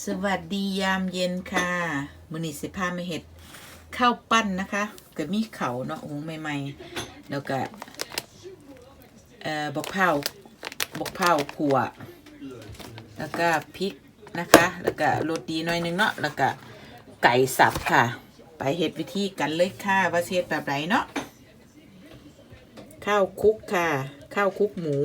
สวัสดียามเย็นค่ะมือนี้สิพามาเห็ดข้าวปั้นนะคะก็มีเขาเนาะหุงใหม่ๆ แล้วก็เอ่อบกเผาบกเผาขัวแล้วก็พริกนะคะ แล้วก็โรตีหน้อยนึงเนาะแล้วก็ไก่สับค่ะ ไปเห็ดวิธีกันเลยค่ะว่าสิเฮ็ดแบบไหนเนาะข้าวคุกค่ะ ข้าวคุกหมู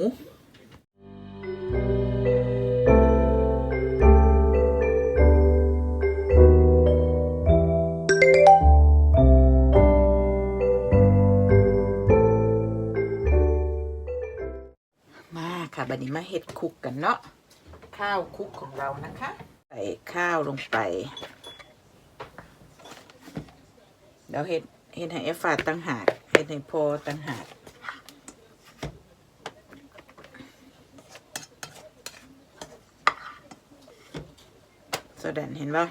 ค่ะบัดนี้มาเห็ดคลุกกันเนาะข้าวคลุกของเรานะคะ ใส่ข้าวลงไปเดี๋ยวเห็ดเห็ดให้เอฟฟาตั้งหากเห็ดให้พอตั้งหากโซดันเห็นป่ะ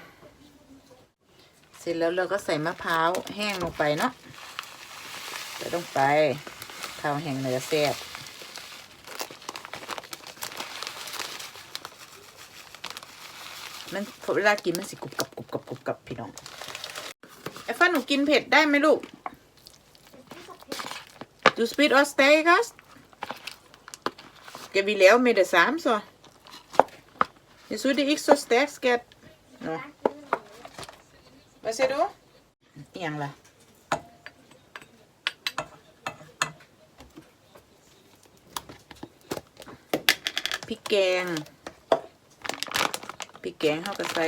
เสร็จแล้วเราก็ใส่มะพร้าวแห้งลงไปเนาะใส่ลงไปข้าวแห้งเนื้อแซ่บ มันพอเวลากินมันสิกรุบกรับกรุบกรับกรุบกรับพี่น้องไอ้ฟ้าหนูกินเผ็ดได้ไหมลูก Du spyr oss stegas? Skal vi lave med det samme så? Jeg synes det er ikke så stærkt, skat. Nå. Hvad siger du? Ingen la. พริกแกงเขาก็ใส่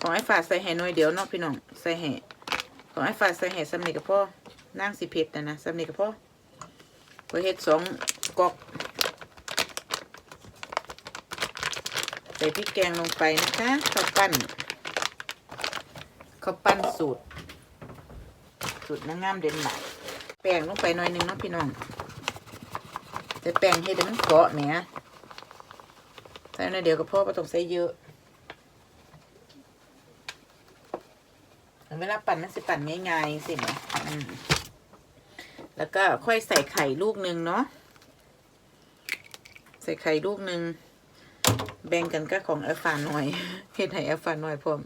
ของไอ้ฝาดใส่แห่หน่อยเดียวเนาะพี่น้องใส่แห่ของไอ้ฝาดใส่แห่สำนีกับพ่อนั่งสิเผ็ดนะนะสำนีกับพ่อไว้เฮ็ดสองกอกใส่พริกแกงลงไปนะคะข้าวปั้นข้าวปั้นสูตร สูตรนางงามเด่นหนักแป้งลงไปหน่อยนึงเนาะพี่น้องแต่แป้งเฮ็ดให้มันเกาะแหมใส่หน่ยเดียวกับพ่อไม่ต้องใส่เยอะเวลาปั่นมันสิปั่นง่ายๆสิมแล้วก็ค่อยใส่ไข่ลูกหนึ่งเนาะ ใส่ไข่ลูกหนึ่งแบ่งกันก็ของแอลฟาหน่อยเฮ็ดให้แอลฟาหน่อยพร้อม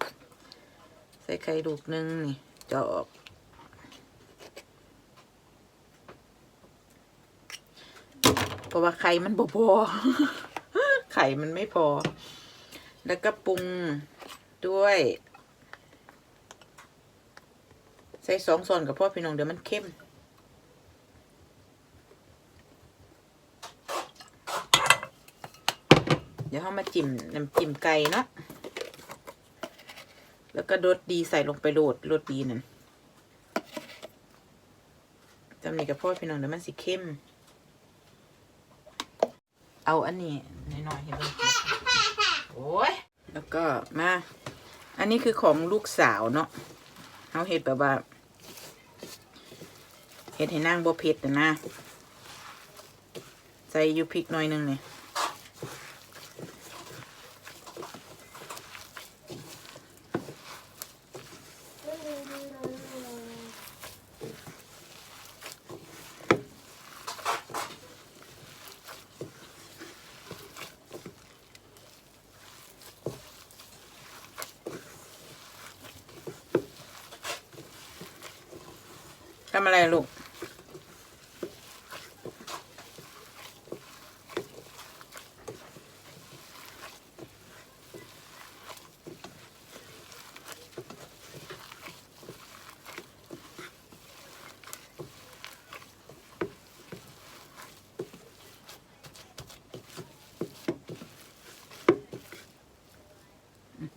ใส่ไข่ลูกหนึ่งนี่จะออกเพราะว่าไข่มันบ่พอ ข่มันไม่พอ แล้วก็ปรุงด้วยใส่สองส่วนกับพ่อพี่น้องเดี๋ยวมันเข้ม เดี๋ยวเรามาจิ้มน้ำจิ้มไก่เนาะ แล้วก็รสดีใส่ลงไปโรดรสดีนั่นจำนี่กับพ่อพี่น้องเดี๋ยวมันสิเข้ม เอาอันนี้น้อยๆเห็นไหมโอ้ยแล้วก็มา อันนี้คือของลูกสาวเนาะเอาเห็ดแบบว่าเห็ดให้นางบ่เผ็ดนะนะใส่ยูพริกหน่อยหนึงเนี่ยำอะไรลูก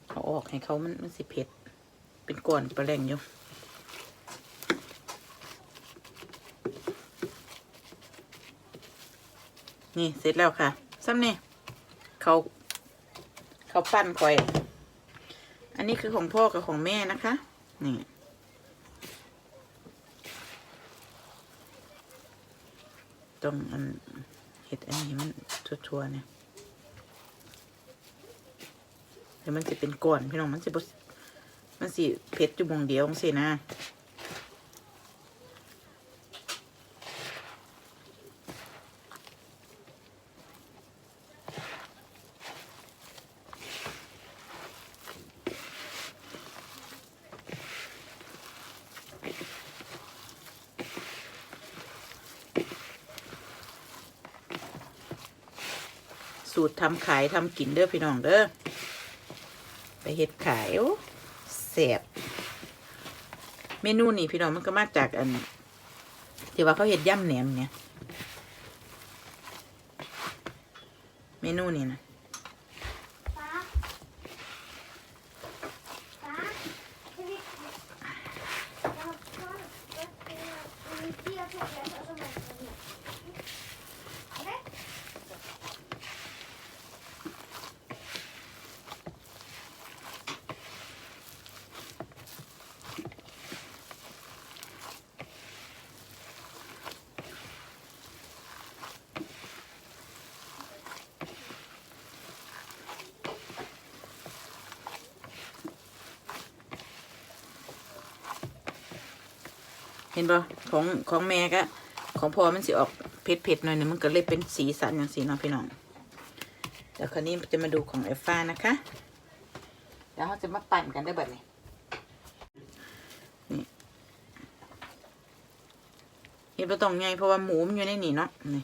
เอาออกให้เขามันมันสิเผ็ด เป็นก้อนปลาแรงอยู่ นี่เสร็จแล้วค่ะซ้ำนี่เขาเขาปั้นคอย อันนี้คือของพ่อกับของแม่นะคะ นี่ต้องอันเห็ดอันนี้มันทั่วๆเนี่ยเดี๋ยวมันจะเป็นก้อนพี่น้องมันสิบมันสิเผ็ดอยู่มงเดียวสินะ สูตรทำขายทำกินเด้อพี่น้องเด้อไปเฮ็ดขายโอ้แซ่บเมนูนี่พี่น้องมันก็มาจากอันที่ว่าเขาเฮ็ดย่ำแหนมเนี่ย เมนูนี่นะ ป๊าป๊าจะมีเราก็มีเที่ยวทุกอย่างแล้วก็มาเอาไหม เห็นบ่ของของแม่ก็ของพ่อมันสิออกเผ็ดๆหน่อยนึงมันก็เลยเป็นสีสันอย่างสีเนาะพี่น้องเดี๋ยวคราวนี้จะมาดูของเอฟฟ้านะคะเดี๋ยวเราจะมาปั่นกันได้แบบนี้นี่เห็นบ่ต้องไงเพราะว่าหมูมันอยู่ในนี่เนาะนี่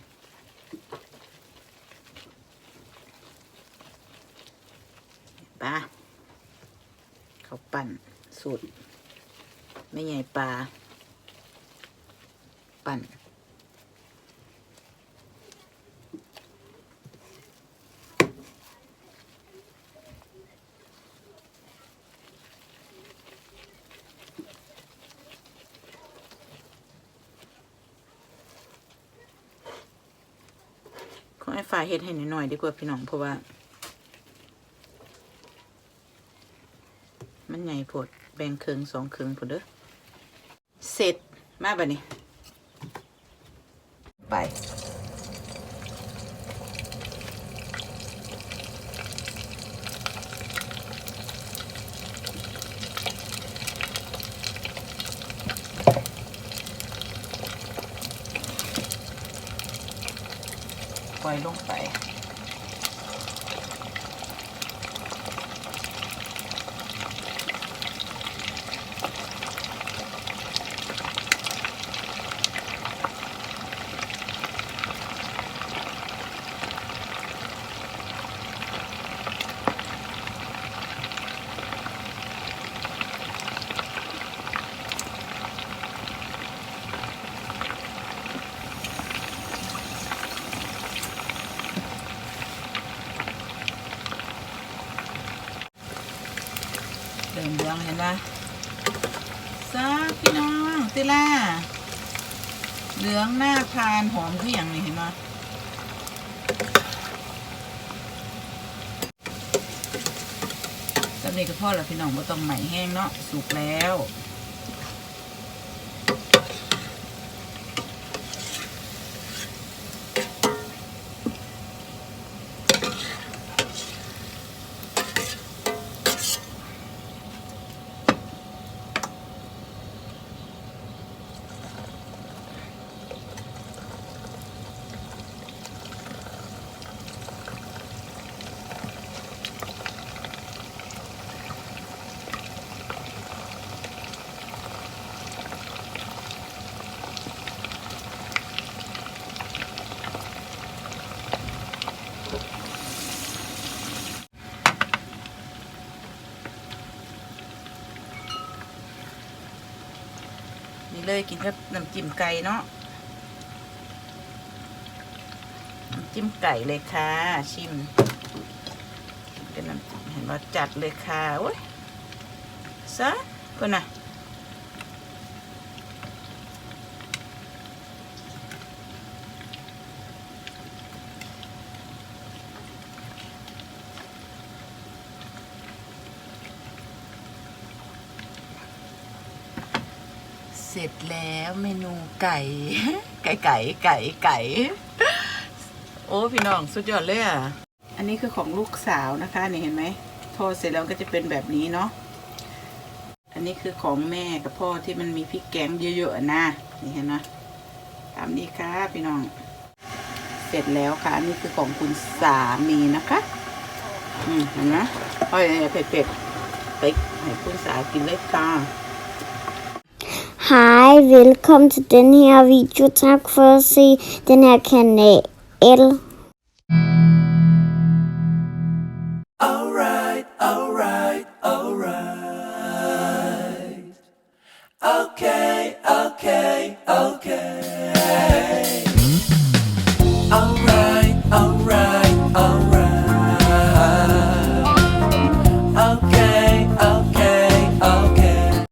ปลาเขาปั่นสูตรไม่ใหญ่ปลา ปั่น ขอให้ฝ่ายเฮ็ดให้หน่อยๆดีกว่าพี่น้องเพราะว่า มันใหญ่โพดแบ่งครึ่งสองครึ่งพอเด้อเสร็จมาบ่นี้ ไป ปล่อยลงไป เดิมเรืองเห็นปะซาพี่น้องติล่า เหลืองหน้าทานหอมคืออย่างนี้เห็นปะตอนนี้ก็พอแล้วพี่น้องก็ต้องใหม่แห้งเนาะสุกแล้ว เลยกินกับน้ำจิ้มไก่เนาะน้ำจิ้มไก่เลยค่ะ ชิมเป็นน้ำจิ้มเห็นว่าจัดเลยค่ะโอ้ยซะคนน่ะ เสร็จแล้วเมนูไก่ ไก่ไก่ไก่ไก่โอ้พี่น้องสุดยอดเลยอะอันนี้คือของลูกสาวนะคะนี่เห็นไหมทอดเสร็จแล้วก็จะเป็นแบบนี้เนาะอันนี้คือของแม่กับพ่อที่มันมีพริกแกงเยอะๆนะนี่เห็นไหมตามนี้ค่ะพี่น้อง เสร็จแล้วค่ะอันนี้คือของคุณสามีนะคะอืมเห็นไหมอ้อยเผ็ดๆไปให้คุณสากินเลยค่ะ Hej, velkommen til den her video. Tak for at se den her kanal.